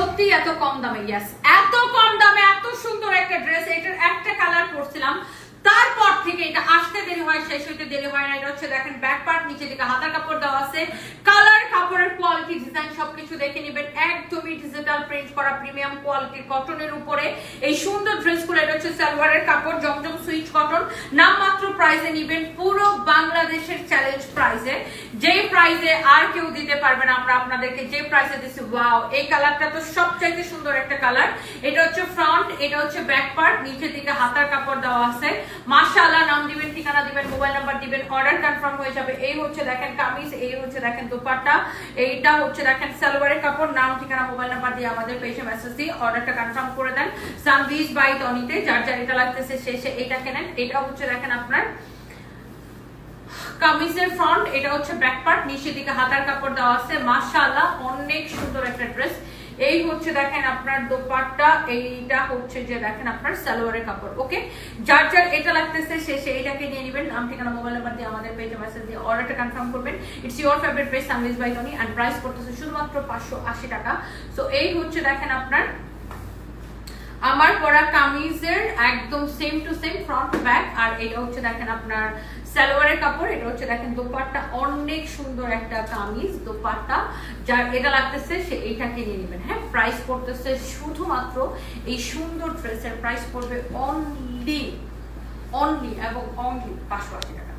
সত্যি এত কম দামে ইয়েস এত কম দামে, এত সুন্দর একটা ড্রেস এটার একটা কালার পরছিলাম। তারপর থেকে এটা আসতে দেরি হয়, শেষ হইতে দেরি হয় না। এটা হচ্ছে দেখেন ব্যাক পার্ট নিচে দিকে হাতার কাপড় দেওয়া আছে। কালার কাপড়ের কোয়ালিটি ডিজাইন সবকিছু দেখে নেবেন। একদমই ডিজিটাল প্রিন্ট করা প্রিমিয়াম কোয়ালিটির কটনের উপরে। এই সুন্দর ড্রেসগুলো এটা হচ্ছে সালোয়ারের কাপড়, জমজম সুইচ কটন নামমাত্র প্রাইজে নিবেন পুরো বাংলাদেশের চ্যালেঞ্জ প্রাইজে যে প্রাইজে আর কেউ দিতে পারবে না, আমরা আপনাদেরকে যে প্রাইজে দিচ্ছি ওয়াও এই কালারটা তো সবচাইতে সুন্দর একটা কালার এটা হচ্ছে ফ্রন্ট এটা হচ্ছে ব্যাক পার্ট নিচের দিকে হাতার কাপড় দেওয়া আছে। মাশাআল্লাহ, নাম দিবেন মোবাইল নাম্বার দিবেন অর্ডার কনফার্ম হয়ে যাবে। এই হচ্ছে দেখেন কামিজ, এই হচ্ছে দেখেন দোপাট্টা, এইটা হচ্ছে দেখেন সালোয়ারের কাপড়, নাম, ঠিকানা, মোবাইল নাম্বার দিয়ে আমাদের পেজে মেসেজ দিয়ে অর্ডারটা কনফার্ম করে দেন। সানভিজ বাই টনিতে যার যার এটা লাগতেছে শেষে এটা কেনেন। এটা হচ্ছে দেখেন আপনার কামিজের ফ্রন্ট এটা হচ্ছে ব্যাক পার্ট নিচের দিকে হাতার কাপড় দেওয়া আছে। মাশাআল্লাহ, অনেক এই হচ্ছে দেখেন আপনার দোপাট্টা, এইটা হচ্ছে যে দেখেন আপনার সালোয়ারের কাপড়, ওকে? যার যার এটা লাগতেছে, সে সেইটাকে নিয়ে নেবেন। নাম, ঠিকানা মোবাইল নাম্বার দিয়ে আমাদের পেজে মেসেজ দিয়ে অর্ডারটা কনফার্ম করবেন। ইটস ইউর ফেভারিট পেজ সানভিজ বাই টনি এন্ড প্রাইস করতেছে শুধুমাত্র পাঁচশো আশি টাকা। সো এই হচ্ছে দেখেন আপনার আমার পরা কামিজের একদম same to same front back আর এটা হচ্ছে দেখেন আপনার সালোয়ারের কাপড়, এটা হচ্ছে দেখেন দোপাট্টা, অনেক সুন্দর একটা কামিজ, দোপাট্টা। যার এটা লাগতেছে, সে এইটাকে নিয়ে নেবেন। হ্যাঁ প্রাইস পড়তেছে শুধুমাত্র এই সুন্দর ড্রেসের প্রাইস পড়বে অনলি অনলি এবং অনলি পাঁচশো আশি টাকা।